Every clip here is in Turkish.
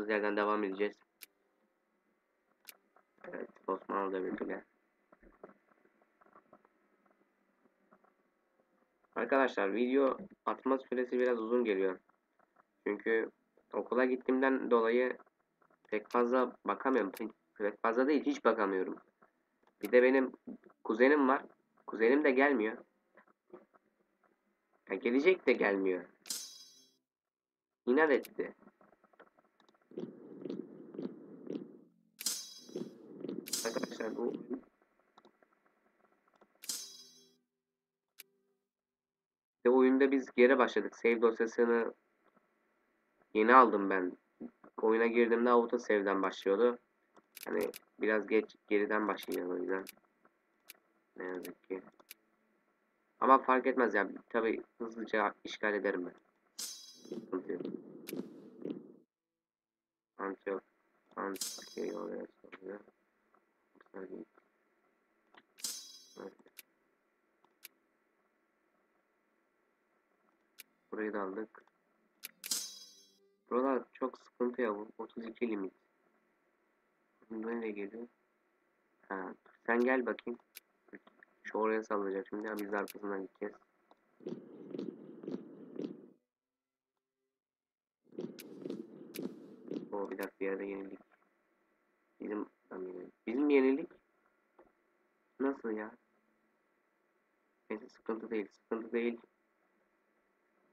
Kaldığımız yerden devam edeceğiz. Evet, Osmanlı Devleti'yle. Arkadaşlar video atma süresi biraz uzun geliyor. Çünkü okula gittiğimden dolayı pek fazla bakamıyorum. Pek fazla değil, hiç bakamıyorum. Bir de benim kuzenim var. Kuzenim de gelmiyor. Ya gelecek de gelmiyor. İnat etti. Bu İşte oyunda biz geri başladık. Save dosyasını yeni aldım ben. Oyuna girdiğimde auto save'den başlıyordu. Hani biraz geç geriden başlayacağız o yüzden. Ne yazık ki. Ama fark etmez ya. Tabi hızlıca işgal ederim ben. Sıkıntı yok. Antiyok. Antiyok. oluyor. Evet. Burayı da aldık. Buralar çok sıkıntı ya bu. 32 limit. Nereye geliyor? Ha, sen gel bakayım. Şu oraya sallayacak şimdi. Ya biz de arkasından gideceğiz. O bir dakika bir yerde yenilik. Bizim. Bizim yenilik nasıl ya? Neyse sıkıntı değil. Sıkıntı değil.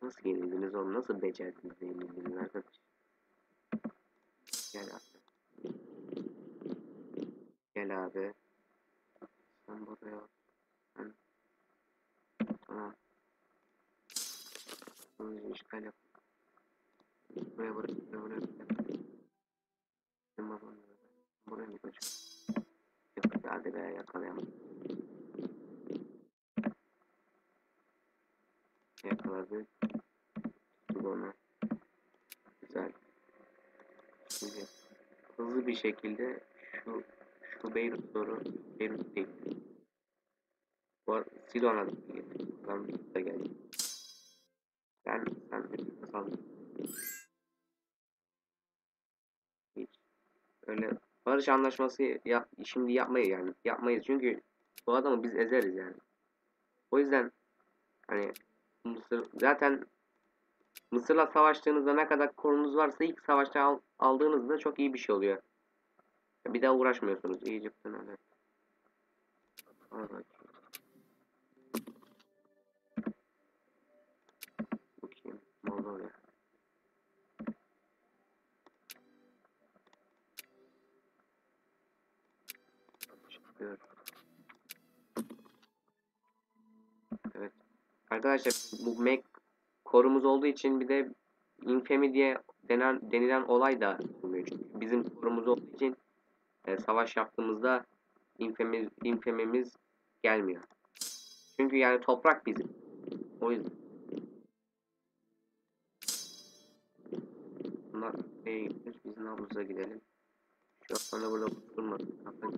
Nasıl yenildiniz oğlum? Nasıl becerdiniz yenildiniz arkadaş? Gel abi. Gel abi. Sen buraya. Sen. Tamam. Hızlıca işgal yap. Buraya buraya buraya buraya. buraya. Onu. Buraya mı koyacağım? Yok hadi be yakalayamadım. Yakaladık. Tuttuk onu. Güzel. Şimdi hızlı bir şekilde şu şu Beyrut doğru Beyrut değil. Bu da geldi. Lan da geldi. Sen sen de nasıl Hiç öyle barış anlaşması yap, şimdi yapmayız yani. Yapmayız çünkü bu adamı biz ezeriz yani. O yüzden hani Mısır zaten Mısır'la savaştığınızda ne kadar korunuz varsa ilk savaşta al, aldığınızda çok iyi bir şey oluyor. Bir daha uğraşmıyorsunuz. İyicipten öyle. Evet. Arkadaşlar bu Mac korumuz olduğu için bir de infamy diye denen, denilen olay da olmuyor. Çünkü bizim korumuz olduğu için e, savaş yaptığımızda infamimiz, infamimiz gelmiyor. Çünkü yani toprak bizim. O yüzden. Bunlar neye gidiyor? Biz nabluza gidelim. Şu anda burada durmasın. Kafa,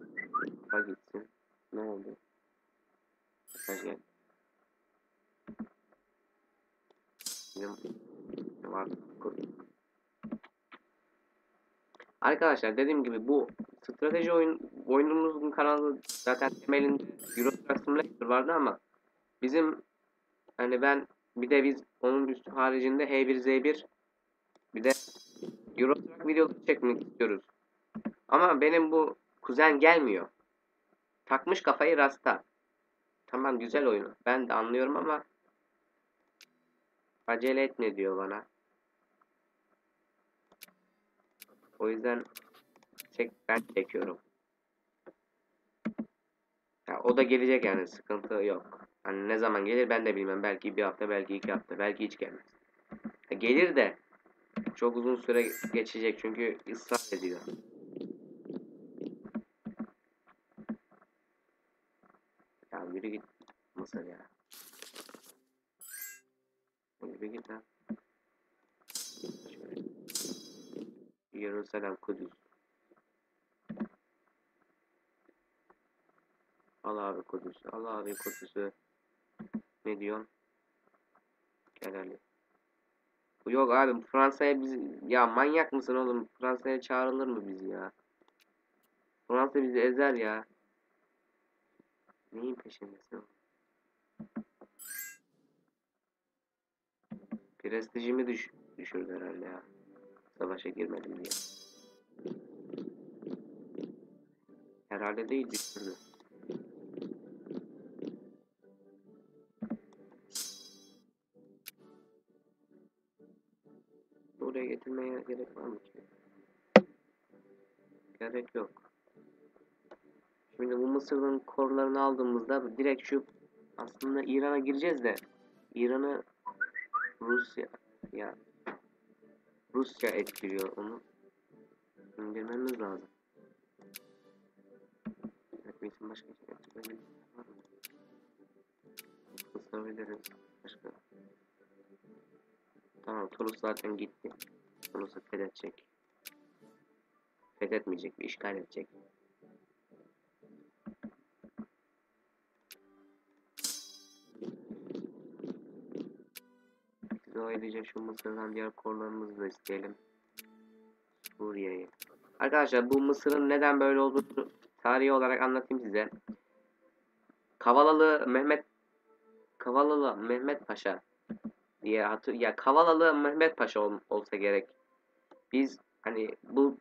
kafa gitsin. Ne oldu? Kafa gel. Ne var? Arkadaşlar dediğim gibi bu strateji oyun oyunumuzun kanalı zaten temelinde Euro Simulator vardı ama bizim hani ben bir de biz onun üstü haricinde H1Z1 bir de Euro Truck videoları çekmek istiyoruz. Ama benim bu kuzen gelmiyor. Takmış kafayı rasta. Tamam güzel oyun. Ben de anlıyorum ama acele etme diyor bana. O yüzden çek ben çekiyorum. Ya, o da gelecek yani sıkıntı yok. Hani ne zaman gelir ben de bilmem. Belki bir hafta, belki iki hafta, belki hiç gelmez. Ya, gelir de çok uzun süre geçecek çünkü ısrar ediyor. Ya yürü git Mısır ya. Yürü git. Şöyle. Yerusalem Kudüs. Al abi Kudüs'ü. Al abi Kudüs'ü. Ne diyorsun? Herhalde. Yok abi Fransa'ya biz ya manyak mısın oğlum? Fransa'ya çağrılır mı bizi ya? Fransa bizi ezer ya. Neyin peşindesin? Prestijimi düş düşürdü herhalde ya. Savaşa girmedim diye. Herhalde değil düşürdü. Buraya getirmeye gerek var mı ki? Gerek yok. Şimdi bu Mısır'ın korlarını aldığımızda direkt şu aslında İran'a gireceğiz de İran'ı Rusya ya Rusya etkiliyor onu. İndirmemiz lazım. Evet, bizim başka şey mı? Kısabiliriz. Başka. Tamam Tunus zaten gitti. Tunus'u fethedecek. Fethetmeyecek bir işgal edecek. O ayrıca şu Mısır'dan diğer korlarımızı da isteyelim. Suriye'yi. Arkadaşlar bu Mısır'ın neden böyle olduğunu tarihi olarak anlatayım size. Kavalalı Mehmet Kavalalı Mehmet Paşa diye hatır ya Kavalalı Mehmet Paşa ol- olsa gerek. Biz hani bu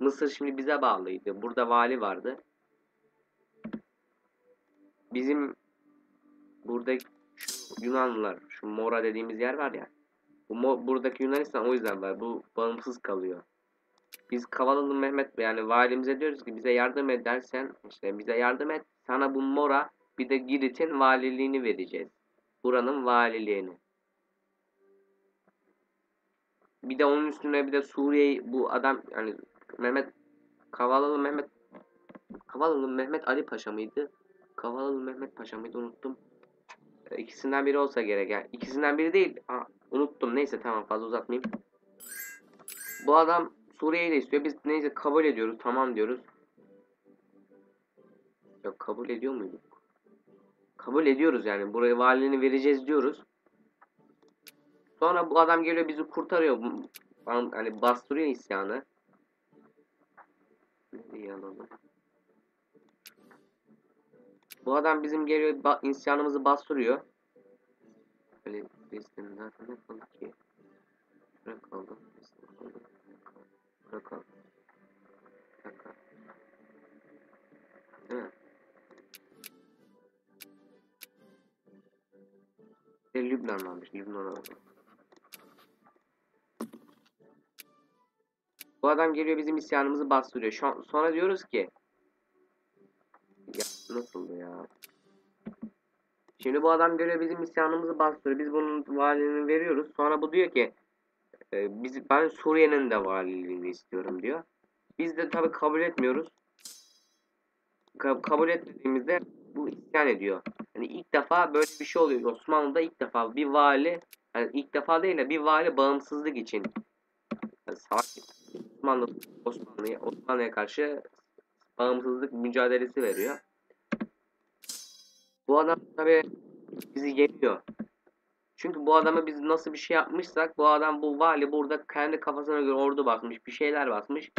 Mısır şimdi bize bağlıydı. Burada vali vardı. Bizim burada şu Yunanlılar, şu Mora dediğimiz yer var ya. Bu buradaki Yunanistan o yüzden var. Bu bağımsız kalıyor. Biz Kavalalı Mehmet yani valimize diyoruz ki bize yardım edersen işte bize yardım et. Sana bu Mora bir de Girit'in valiliğini vereceğiz. Buranın valiliğini. Bir de onun üstüne bir de Suriye'yi bu adam yani Mehmet Kavalalı Mehmet Kavalalı Mehmet Ali Paşa mıydı? Kavalalı Mehmet Paşa mıydı unuttum. İkisinden biri olsa gerek yani. İkisinden biri değil. Aa, unuttum. Neyse tamam fazla uzatmayayım. Bu adam Suriye'yi de istiyor. Biz neyse kabul ediyoruz. Tamam diyoruz. Yok kabul ediyor muyduk? Kabul ediyoruz yani. Buraya valiliğini vereceğiz diyoruz. Sonra bu adam geliyor bizi kurtarıyor. Hani bastırıyor isyanı. Nereye alalım? Bu adam bizim geliyor ba- isyanımızı bastırıyor. Böyle bizim zaten kaldı ki? Şuraya kaldı. Bir dakika. Değil mi? De Lübnan varmış. Lübnan aldı. Bu adam geliyor bizim isyanımızı bastırıyor. Şu sonra diyoruz ki nasıldı ya? Şimdi bu adam geliyor bizim isyanımızı bastırıyor. Biz bunun valiliğini veriyoruz. Sonra bu diyor ki e, biz ben Suriye'nin de valiliğini istiyorum diyor. Biz de tabii kabul etmiyoruz. Ka- kabul etmediğimizde bu isyan ediyor. Hani ilk defa böyle bir şey oluyor. Osmanlı'da ilk defa bir vali hani ilk defa değil de bir vali bağımsızlık için yani savaş Osmanlı Osmanlı'ya Osmanlı'ya karşı bağımsızlık mücadelesi veriyor. Bu adam tabi bizi yeniyor. Çünkü bu adama biz nasıl bir şey yapmışsak bu adam bu vali burada kendi kafasına göre ordu basmış bir şeyler basmış.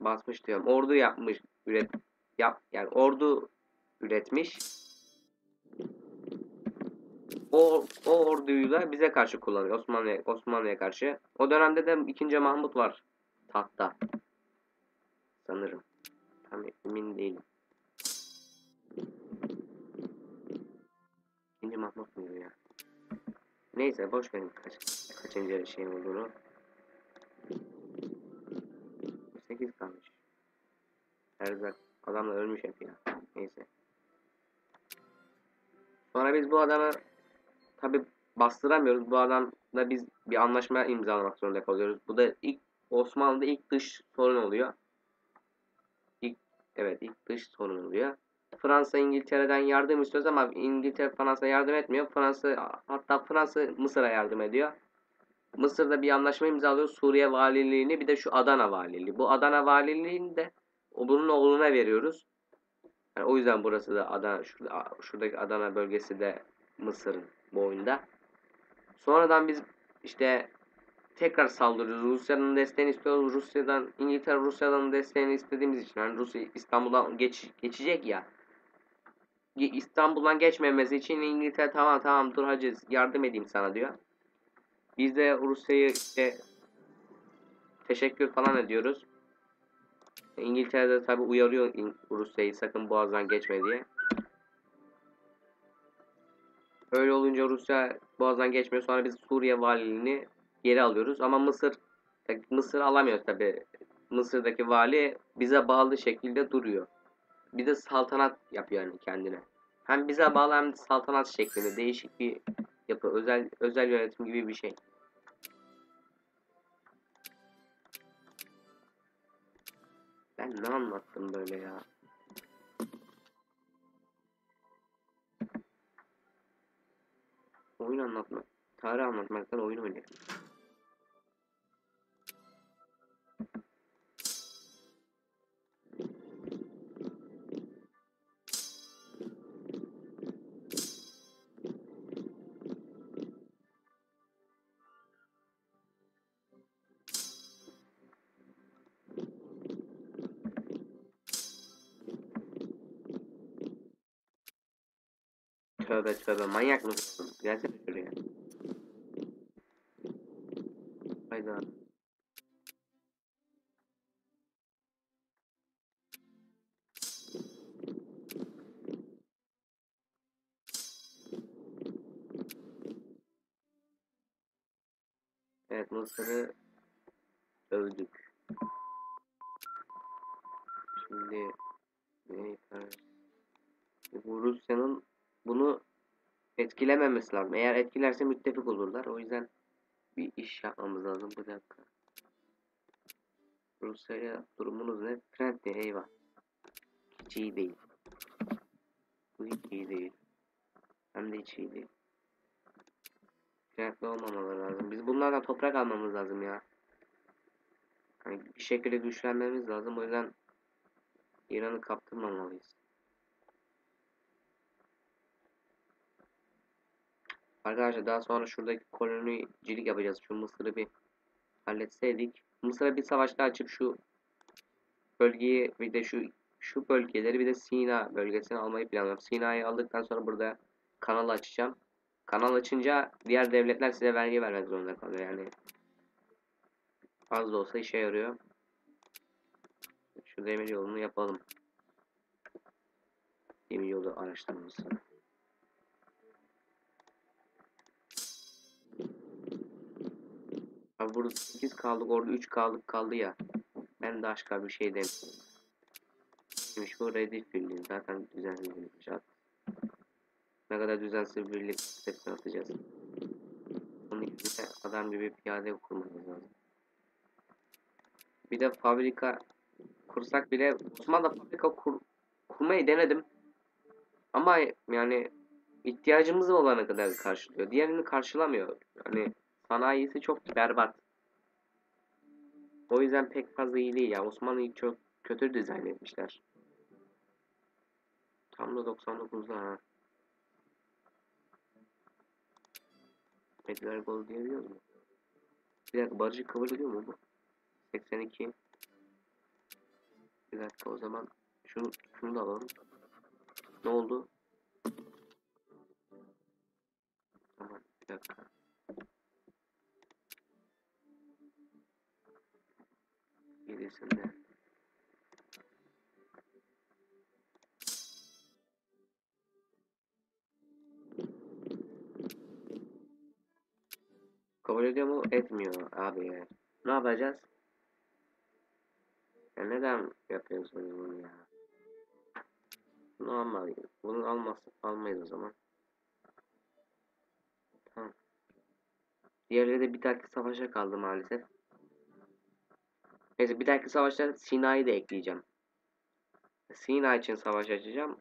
Basmış diyorum. Ordu yapmış. Üret yap yani ordu üretmiş. O, o orduyu da bize karşı kullanıyor. Osmanlı'ya Osmanlı'ya karşı. O dönemde de 2. Mahmut var tahtta. Sanırım. Tam emin değilim. 2. Mahmut muydu ya? Neyse boş verin kaç, kaçıncı şey olduğunu. 8 kalmış. Erzak. Adamlar ölmüş hep ya. Neyse. Sonra biz bu adamı tabi bastıramıyoruz. Bu adamla biz bir anlaşma imzalamak zorunda kalıyoruz. Bu da ilk Osmanlı'da ilk dış sorun oluyor. İlk, evet ilk dış sorun oluyor. Fransa İngiltere'den yardım istiyoruz ama İngiltere Fransa yardım etmiyor. Fransa hatta Fransa Mısır'a yardım ediyor. Mısır'da bir anlaşma imzalıyor. Suriye valiliğini bir de şu Adana valiliği. Bu Adana valiliğini de bunun oğluna veriyoruz. Yani o yüzden burası da Adana şurada, şuradaki Adana bölgesi de Mısır'ın boyunda. Sonradan biz işte tekrar saldırıyoruz. Rusya'nın desteğini istiyoruz. Rusya'dan İngiltere Rusya'dan desteğini istediğimiz için yani Rusya İstanbul'dan geç, geçecek ya. İstanbul'dan geçmemesi için İngiltere tamam tamam dur hacı yardım edeyim sana diyor. Biz de Rusya'yı işte teşekkür falan ediyoruz. İngiltere de tabi uyarıyor Rusya'yı sakın boğazdan geçme diye. Öyle olunca Rusya boğazdan geçmiyor. Sonra biz Suriye valiliğini geri alıyoruz. Ama Mısır Mısır alamıyoruz tabi. Mısır'daki vali bize bağlı şekilde duruyor. Bir de saltanat yapıyor yani kendine. Hem bize bağlı hem de saltanat şeklinde değişik bir yapı. Özel özel yönetim gibi bir şey. Ben ne anlattım böyle ya? Oyun anlatmak, tarih anlatmaktan oyun oynayalım. Tövbe tövbe manyak mısın? Gelsene şuraya. Hayda. Evet Mısır'ı övdük. Şimdi ne bu Rusya'nın bunu etkilememesi lazım. Eğer etkilerse müttefik olurlar. O yüzden bir iş yapmamız lazım. Bir dakika. Rusya'ya durumunuz ne? Trend ne? Eyvah. Hiç iyi değil. Bu hiç iyi değil. Hem de hiç iyi değil. Trendli olmamaları lazım. Biz bunlardan toprak almamız lazım ya. Yani bir şekilde güçlenmemiz lazım. O yüzden İran'ı kaptırmamalıyız. Arkadaşlar daha sonra şuradaki kolonicilik yapacağız. Şu Mısır'ı bir halletseydik. Mısır'a bir savaş daha açıp şu bölgeyi bir de şu şu bölgeleri bir de Sina bölgesini almayı planlıyorum. Sina'yı aldıktan sonra burada kanal açacağım. Kanal açınca diğer devletler size vergi vermek zorunda kalıyor yani. Az da olsa işe yarıyor. Şu demir yolunu yapalım. Demir yolu araştırması. Abi burada 8 kaldık orada 3 kaldık kaldı ya. Ben de başka bir şey demiyorum. Neymiş bu Reddit birliği zaten düzensiz birlik at. Ne kadar düzensiz bir birlik hepsini atacağız. Onun yerine adam gibi piyade kurmamız lazım. Bir de fabrika kursak bile Osmanlı fabrika kur, kurmayı denedim. Ama yani ihtiyacımız olana kadar karşılıyor. Diğerini karşılamıyor. Yani sanayisi çok berbat. O yüzden pek fazla iyi değil ya. Osmanlı'yı çok kötü dizayn etmişler. Tam da 99'da ha. Medler gol diyebiliyor mu? Bir dakika barışı ediyor mu bu? 82 Bir dakika o zaman şunu, şunu da alalım. Ne oldu? Tamam bir dakika. Yedisinde. Kabul ediyor mu? Etmiyor abi. Ne yapacağız? Ya neden yapıyorsunuz bunu ya? Bunu almayız. Bunu almaz, almayız o zaman. Tamam. Diğerleri de bir dahaki savaşa kaldı maalesef. Neyse bir dahaki savaşta Sina'yı da ekleyeceğim. Sina için savaş açacağım.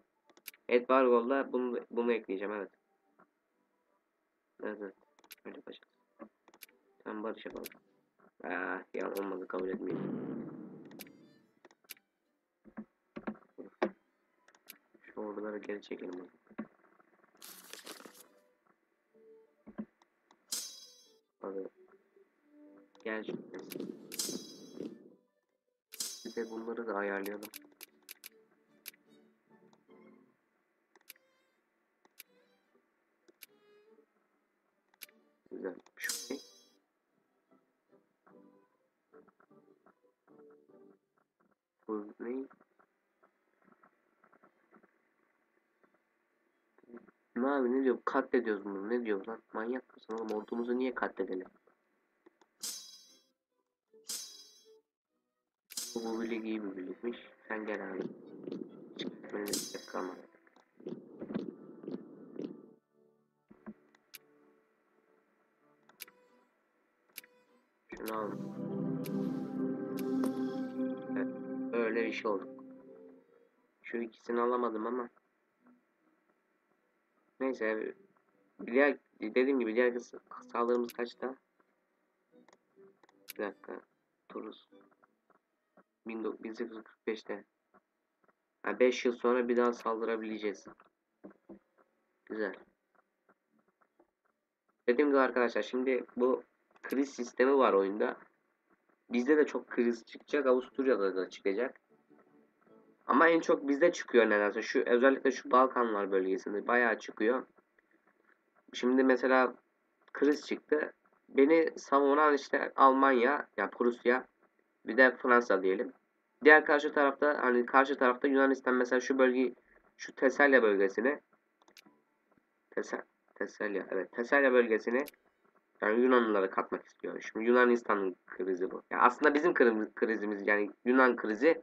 Edbargol'da bunu, bunu ekleyeceğim evet. Evet evet. Öyle yapacağız. Tamam barış yapalım. Ah ya olmadı kabul etmeyeyim. Şu orduları geri çekelim. Gel şimdi. De bunları da ayarlayalım. Ne? Bu ne? Ne abi ne diyor? Katlediyoruz bunu. Ne diyor lan? Manyak mısın oğlum? Ordumuzu niye katledelim? Bu birlik iyi bir birlikmiş. Sen gel abi. Gerek kalmadı. Şunu al. Evet, öyle bir şey oldu. Şu ikisini alamadım ama. Neyse. Diğer, dediğim gibi diğer sağlığımız kaçta? Bir dakika. Turuz. 1845'te. Ha, 5 yıl sonra bir daha saldırabileceğiz. Güzel. Dediğim gibi arkadaşlar şimdi bu kriz sistemi var oyunda. Bizde de çok kriz çıkacak. Avusturya'da da çıkacak. Ama en çok bizde çıkıyor nedense. Şu özellikle şu Balkanlar bölgesinde bayağı çıkıyor. Şimdi mesela kriz çıktı. Beni savunan işte Almanya, ya Prusya, bir de Fransa diyelim. Diğer karşı tarafta hani karşı tarafta Yunanistan mesela şu bölgeyi şu Tesalya bölgesini Tesel, Tesalya evet Tesalya bölgesini yani Yunanlılara katmak istiyor. Şimdi Yunanistan'ın krizi bu. Yani aslında bizim kriz- krizimiz yani Yunan krizi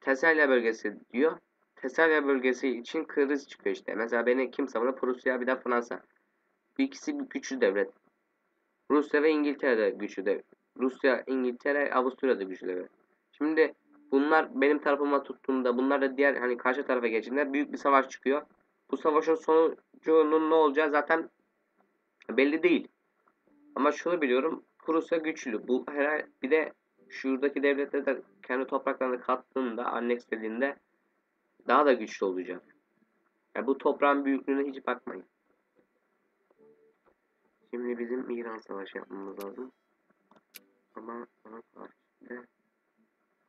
Tesalya bölgesi diyor. Tesalya bölgesi için kriz çıkıyor işte. Mesela beni kim savunuyor? Prusya bir de Fransa. Bu ikisi bir güçlü devlet. Rusya ve İngiltere de güçlü devlet. Rusya, İngiltere, Avusturya da güçlü devlet. Şimdi bunlar benim tarafıma tuttuğunda bunlar da diğer hani karşı tarafa geçtiğinde büyük bir savaş çıkıyor. Bu savaşın sonucunun ne olacağı zaten belli değil. Ama şunu biliyorum. Prusya güçlü. Bu her bir de şuradaki devletler de kendi topraklarını kattığında, annekslediğinde daha da güçlü olacak. Yani bu toprağın büyüklüğüne hiç bakmayın. Şimdi bizim İran Savaşı yapmamız lazım. Ama ona karşı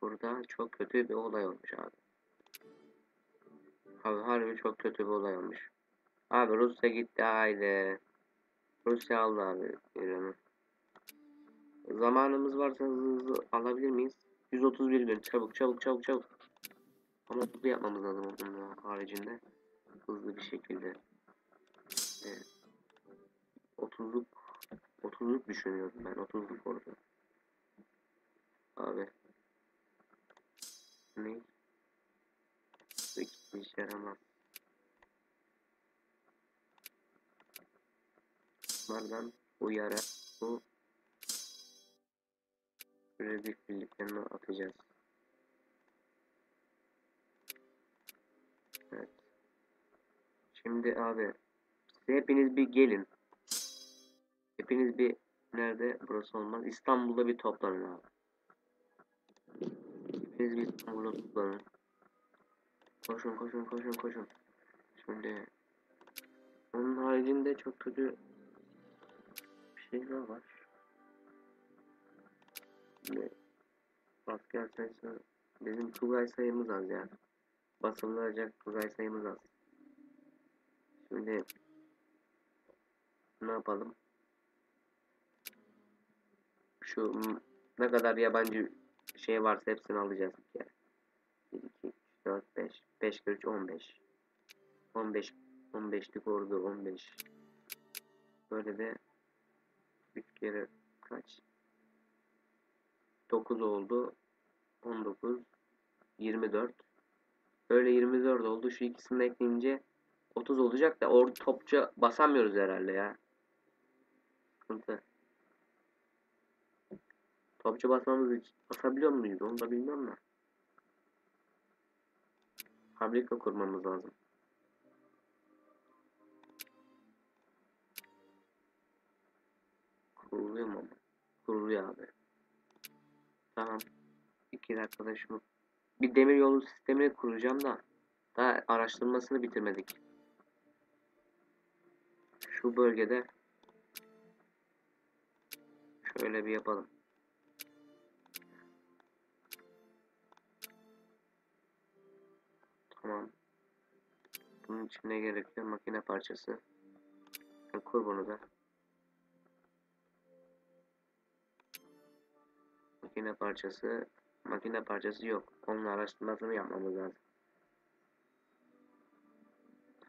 burada çok kötü bir olay olmuş abi. Abi harbi çok kötü bir olay olmuş. Abi Rusya gitti haydi. Rusya aldı abi İran'ı. Zamanımız varsa hızlı alabilir miyiz? 131 gün çabuk çabuk çabuk çabuk. Ama hızlı yapmamız lazım onun haricinde. Hızlı bir şekilde. Evet. 30'luk 30'luk düşünüyorum ben 30'luk orada. Abi. Ne? İkisi işe yaramaz. Bunlardan uyarı bu Redik birliklerini atacağız. Evet. Şimdi abi hepiniz bir gelin. Hepiniz bir nerede? Burası olmaz. İstanbul'da bir toplanın abi. Hepiniz bir İstanbul'da toplanın. Koşun koşun koşun koşun. Şimdi onun haricinde çok kötü bir şey daha var. Şimdi asker sayısı bizim Tugay sayımız az ya. Basılacak Tugay sayımız az. Şimdi ne yapalım? Şu ne kadar yabancı şey varsa hepsini alacağız bir kere. 1, 2, 3, 4, 5. 5 kere 3, 15. 15. 15'lik ordu 15. Böyle de 3 kere kaç? 9 oldu. 19. 24. Böyle 24 oldu. Şu ikisini ekleyince 30 olacak da or topça basamıyoruz herhalde ya. Sıkıntı. Topçu basmamız için basabiliyor muyuz onu da bilmiyorum da. Fabrika kurmamız lazım. Kuruluyor mu? Kuruluyor abi. Tamam. İki dakikada şunu. Bir demir yolu sistemini kuracağım da. Daha araştırmasını bitirmedik. Şu bölgede Şöyle bir yapalım. Tamam. Bunun için ne gerekiyor? Makine parçası. Sen kur bunu da. Makine parçası. Makine parçası yok. Onun araştırmasını yapmamız lazım.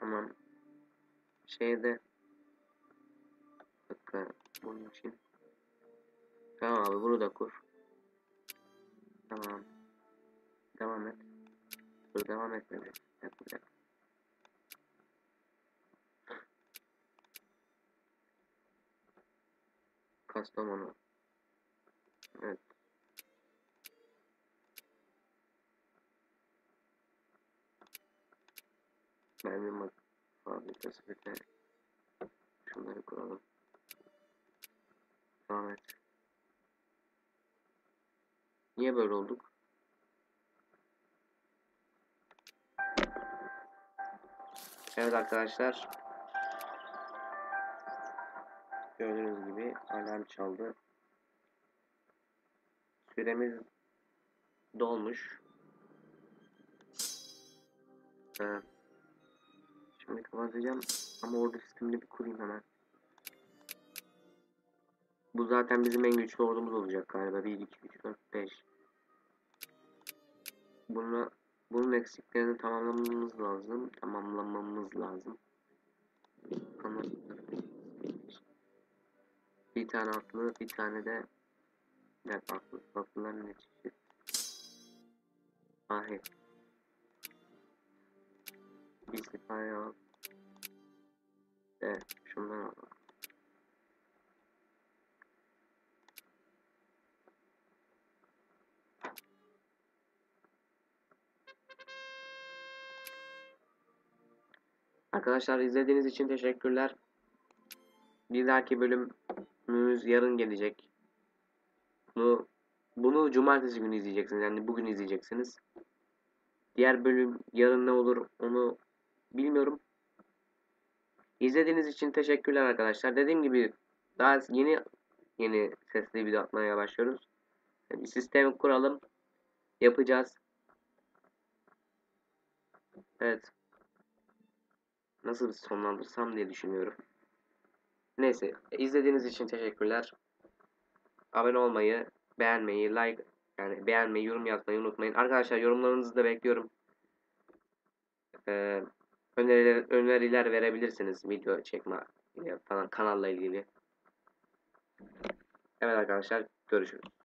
Tamam. Şeyde. Dakika. Bunun için. Tamam abi bunu da kur. Tamam. Devam et. Dur devam etme bir. Bir dakika, bir dakika. Kastamonu. Evet. Mermi fabrikası bir de şunları kuralım. Devam et. Niye böyle olduk? Evet arkadaşlar. Gördüğünüz gibi alarm çaldı. Süremiz dolmuş. Ee, şimdi kapatacağım ama ordu sistemini bir kurayım hemen. Bu zaten bizim en güçlü ordumuz olacak galiba. 1, 2, 3, 4, 5. Bunu, bunun eksiklerini tamamlamamız lazım. Tamamlamamız lazım. Bir tane atlı, bir tane de atlı. Atlılar ne çeşit? Ahi. Bir sipahi al. De şundan al. Arkadaşlar izlediğiniz için teşekkürler. Bir dahaki bölümümüz yarın gelecek. Bunu, bunu cumartesi günü izleyeceksiniz. Yani bugün izleyeceksiniz. Diğer bölüm yarın ne olur onu bilmiyorum. İzlediğiniz için teşekkürler arkadaşlar. Dediğim gibi daha yeni yeni sesli video atmaya başlıyoruz. Bir sistemi kuralım. Yapacağız. Evet. Nasıl sonlandırsam diye düşünüyorum. Neyse. izlediğiniz için teşekkürler. Abone olmayı, beğenmeyi, like yani beğenmeyi, yorum yazmayı unutmayın. Arkadaşlar yorumlarınızı da bekliyorum. Ee, öneriler, öneriler verebilirsiniz video çekme falan kanalla ilgili. Evet arkadaşlar görüşürüz.